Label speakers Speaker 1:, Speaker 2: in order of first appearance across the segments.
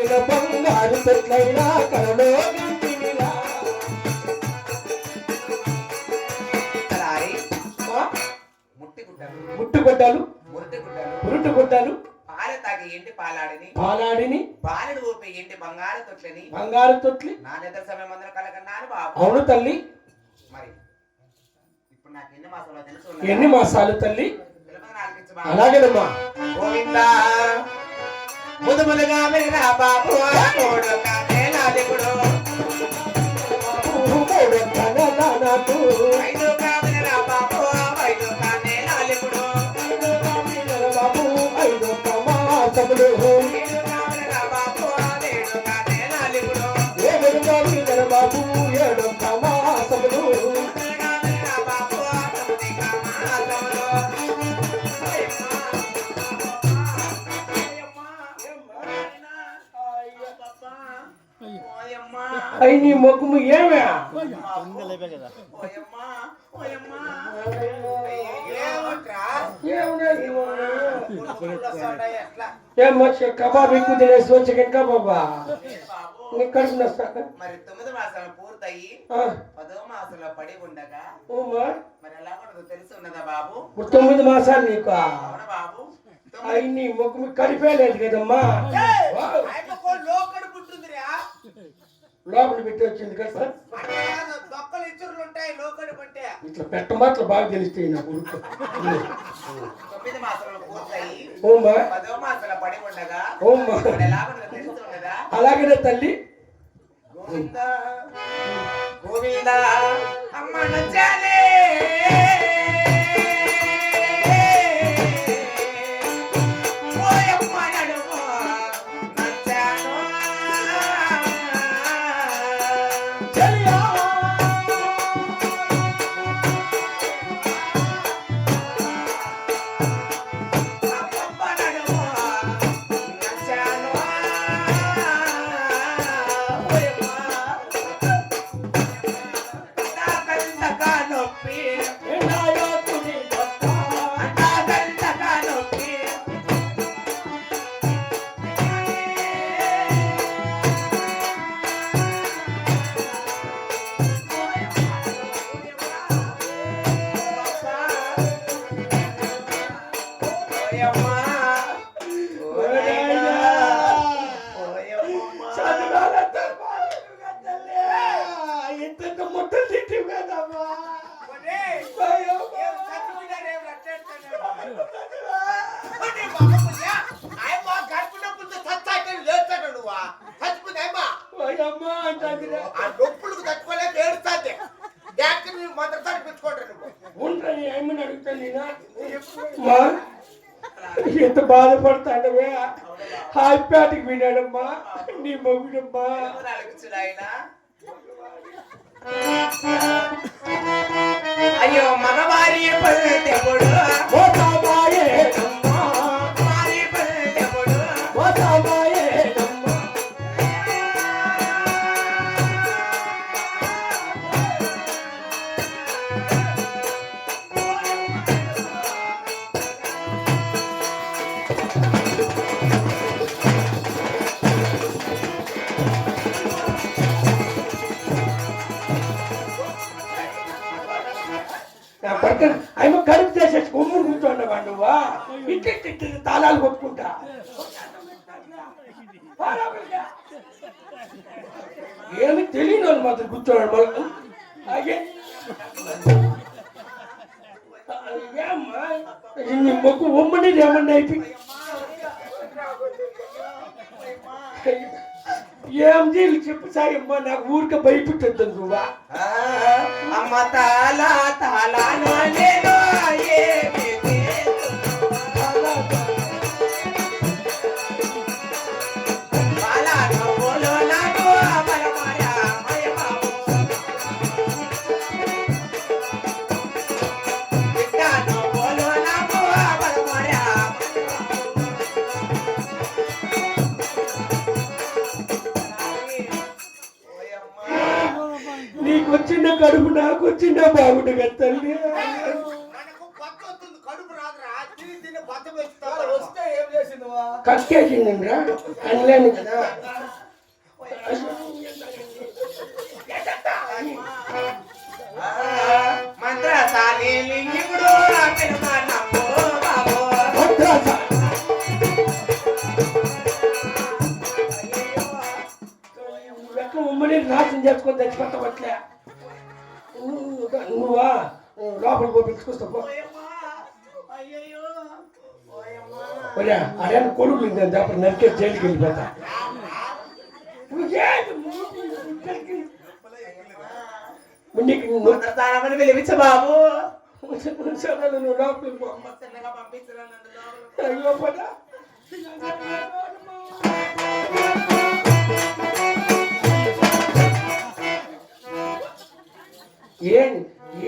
Speaker 1: నుగిన బంగారు తొట్లైనా కలలో ముట్టుగొడ్డలు
Speaker 2: మురటి గుడ్డలు.
Speaker 1: పురుటుగొడ్డలు
Speaker 2: పాల తాగి ఎండి పాలాడిని?
Speaker 1: పాలాడిని.
Speaker 2: బాలుడు ఊపి ఎండి బంగారు తొట్లని?
Speaker 1: బంగారు తొట్లి.
Speaker 2: నా నిద్ర సమయం అందరూ కలకన్నాను బాబు.
Speaker 1: అవును తల్లి.
Speaker 2: మరి ఇప్పుడు నాకు ఎన్ని మాసాలు తెలుసు?
Speaker 1: ఎన్ని మాసాలు తల్లి. అలాగేనమ్మా.
Speaker 2: గోవిందా. ముదుములుగా వెళ్ళిన బాబు తోడు కాదేలాదిగుడు
Speaker 1: నాకు
Speaker 2: ఐదు కావిన బాబు
Speaker 1: అయి నీ మొక్కుము ఏమే? కబాబ్ ఎక్కువ తినేసి వచ్చి కబాబా
Speaker 2: బాబు?
Speaker 1: నీ కడుపు నస్తా.
Speaker 2: మరి తొమ్మిది మాసాలు పూర్తయి పదో మాసంలో పడి ఉండగా మరి ఎలా ఉండదు తెలిసి ఉన్నదా బాబు?
Speaker 1: తొమ్మిది మాసాలు నీకు?
Speaker 2: బాబు?
Speaker 1: అయి నీ మొక్కుము కడిపేలేదు కదమ్మా. లోపల పెట్టి వచ్చింది కదా
Speaker 2: అంటే దొక్కలు ఇచ్చురులు ఉంటాయి లోకడు పుట్టే
Speaker 1: ఇట్లా పెట్టమాటలు బాగా తెలుస్తాయి నా కొడుకు
Speaker 2: తొమ్మిది మాసాలు పూర్తయి.
Speaker 1: ఓమ్మా.
Speaker 2: పదో మాసాల పడి ఉండగా
Speaker 1: ఓమ్మా. అలాగనే తల్లి?
Speaker 2: గోవింద గోవింద అమ్మ నచ్చాలే
Speaker 1: tell you. మా ఎంత బాధపడతాడవే హాస్పిటల్కి వినాడమ్మా నీ మొగుడమ్మా
Speaker 2: అయ్యో మగవారి పల్లెప్పుడు
Speaker 1: భర్త ఆయన కడుపు చేసేసి కొమ్ముడు కూర్చోండవా నువ్వా. ఇట్టి ఇట్టి తాళాలు కొట్టుకుంటా. ఏమి తెలియని వాళ్ళు మాత్రం కూర్చోండి మళ్ళీ. అగే ఏమ్మా నీ మొక్కు ఒమ్మని ఏమన్నా అయిపోయి. ఏం చేయాలి చెప్పు సాయమ్మా నాకు ఊరికే భయపెట్టద్దు నువ్వా.
Speaker 2: అమ్మ తాలా తాలా నేను
Speaker 1: వచ్చిన కడుపు నాకు వచ్చిన బాగుండు కదా తల్లి.
Speaker 2: మనకు కొత్త వస్తుంది కడుపు రాదురా. తిని తిని బత
Speaker 3: సార్, వస్తే ఏం చేసిందివా?
Speaker 1: కక్కేసిందిరా అనలేను కదా. ఉమ్మడి నాశనం చేసుకొని నువ్వా నువ్వు లోపలికి పోయి
Speaker 2: ఓయమ్మా.
Speaker 1: ఒరే అడే కొడుకు తప్ప నరికే జైలుకి వెళ్ళిపోతా
Speaker 2: పిలిపించ బాబు.
Speaker 1: నువ్వు లోపలికి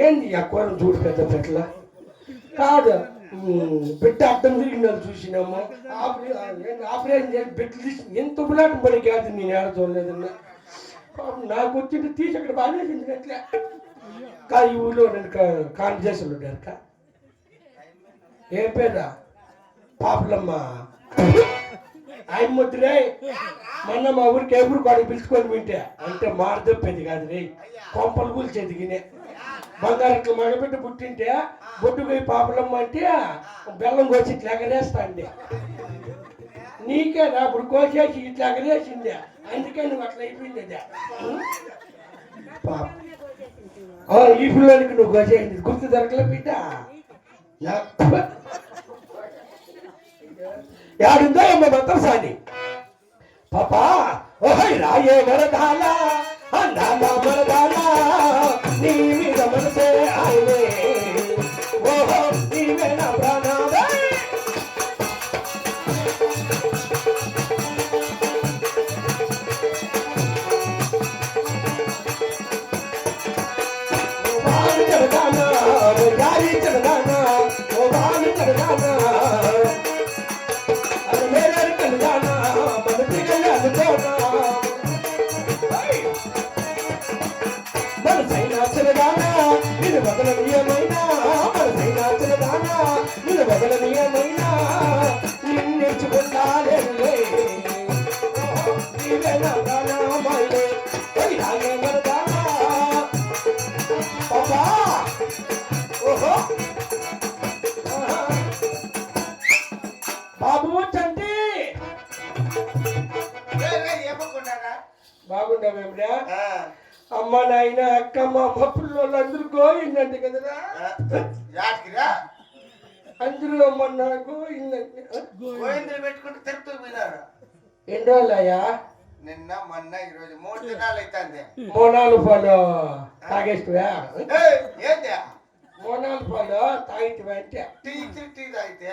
Speaker 1: ఏంది ఏంది చూడు పెద్ద పెట్ల కాదు. బిడ్డ అర్థం తిరిగినాను చూసినాము ఆపరే- ఆపరేషన్ చేసి బిడ్డ తీసి ఎంత ఉబలాటం పడి కాదు నేను ఏడ చూడలేదన్నా. నాకు వచ్చింది తీసి అక్కడ బాగానేసింది అట్లా కా ఈ ఊళ్ళో నేను కాన్వర్జేషన్లు ఉంటారు కా. ఏం పేరా పాపలమ్మ. ఆయన ముద్రే మొన్న మా ఊరికి ఎవరు కాడికి పిలుచుకొని వింటే అంటే మారదప్పేది కాదు రే. కొంపలు కూల్చేది గినే బంగారు మగబిడ్డ పుట్టింటే బొడ్డు పోయి పాపలమ్మ అంటే బెల్లం కోసి ఇట్లా ఎగరేస్తాండి. నీకే నా ఇప్పుడు కోసేసి ఇట్లా ఎగరేసిందే అందుకే నువ్వు అట్లా అయిపోయింది అదే పాప. ఈ పిల్లలకి నువ్వు కోసేయండి గుర్తు దొరకలే బిడ్డ. యాడుందో అమ్మ మంత్రసాని పాపా ఓహై రాయే వరదాలా అందాల వరదాలా నీ మీద మనసే ఆయనే బాబు చంటి.
Speaker 2: ఆ,
Speaker 1: అమ్మ నాయన అక్క మా అమ్మ అందరూ గోయిందంటే కదరా? అందరూ మొన్న గోయిందంటే
Speaker 2: గోవిందులు పెట్టుకుంటూ తిరుగుతూ పోయినారు.
Speaker 1: ఎన్ని రోజులయ్యా?
Speaker 2: నిన్న మొన్న ఈ రోజు మూడు దినాలు అవుతుంది
Speaker 1: మోనాలు పాలు తాగేస్తువా
Speaker 2: ఏంటి
Speaker 1: మోనాలు పాలు తాగితివా అంటే?
Speaker 2: టీ టీ తాగితే?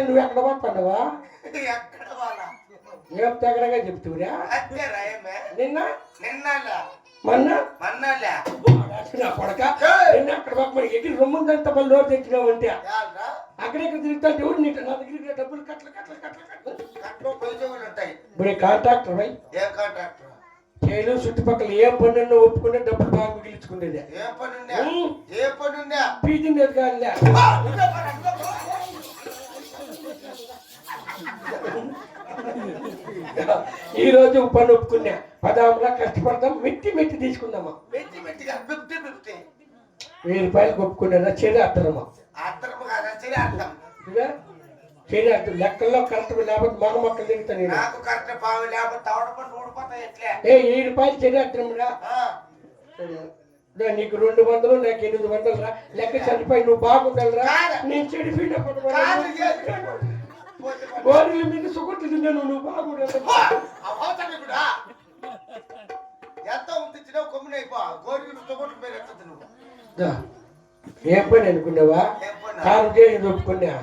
Speaker 1: నువ్వు ఎక్కడ పోతావా
Speaker 2: ఎక్కడ వాళ్ళ
Speaker 1: ఏం తగడగా చెప్తువురా? నిన్న?
Speaker 2: నిన్నలా
Speaker 1: మొన్న?
Speaker 2: మన్నాలా
Speaker 1: నా కొడక? నిన్న అక్కడ పాప మనకి ఎగిరి రొమ్ముందంత మళ్ళీ నోరు అక్కడెక్కడ ఎవరు నీకు? నా డబ్బులు
Speaker 2: కట్లో
Speaker 1: ఇప్పుడు కాంట్రాక్టర్
Speaker 2: ఏం కాంట్రాక్టర్?
Speaker 1: చేయలు చుట్టుపక్కల ఏ పనున్నా ఒప్పుకునే డబ్బులు బాగా మిగిలించుకునేది.
Speaker 2: ఏ పని ఏ పని పని, పని.
Speaker 1: ఈ రోజు పని ఒప్పుకున్నా. పదాములా కష్టపడదాం మెట్టి మెట్టి తీసుకుందామా?
Speaker 2: మెట్టి మెట్టిగా ఫిఫ్టీ ఫిఫ్టీ
Speaker 1: వెయ్యి రూపాయలకు ఒప్పుకున్నా చెరి అర్థమా
Speaker 2: అర్థం కాదా సరే అర్థం
Speaker 1: అర్థం లెక్కల్లో కరెక్ట్ లేకపోతే మన మొక్కలు తిరుగుతా నేను.
Speaker 2: నాకు కరెక్ట్ పావు లేకపోతే తవడ పండు ఊడిపోతాయి ఎట్లే?
Speaker 1: ఏ వెయ్యి రూపాయలు చెరి అర్థంరా
Speaker 2: ఆ,
Speaker 1: నీకు రెండు వందలు నాకు ఎనిమిది వందలు రా. లెక్క చనిపోయి నువ్వు బాగుండాలిరా. నేను చెడిపోయినప్పుడు. గోరీల మీద సుగొట్లు తిన్నాను నువ్వు బాగుండాలి.
Speaker 2: ఎంత ఉంచినావు కొమ్మున అయిపో. గోరికి తొగొట్టు పేరు ఎత్తదు నువ్వు
Speaker 1: దా. ఏం పని అనుకున్నావా? కారం చేసి ఒప్పుకున్నా.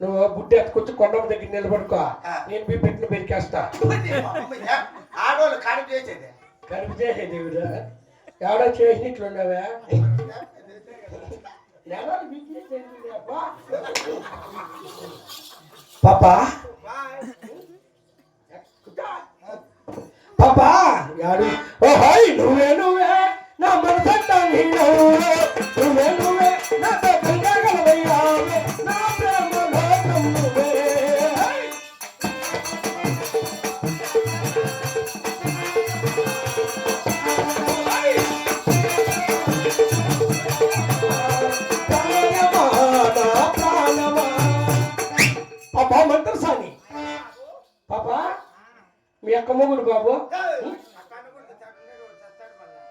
Speaker 1: నువ్వు గుడ్డ ఎత్తుకొచ్చి కొండమ్మ దగ్గర నిలబడుకో.
Speaker 2: ఆ.
Speaker 1: నేను మీ పెట్టిన పెరికేస్తా
Speaker 2: అమ్మయ్య, ఆడవాళ్ళు కాడు చేసేది.
Speaker 1: కడుపు చేసేది దేవుడా? ఎవడో చేసినట్లున్నావా పాపా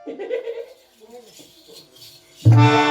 Speaker 1: Thank you.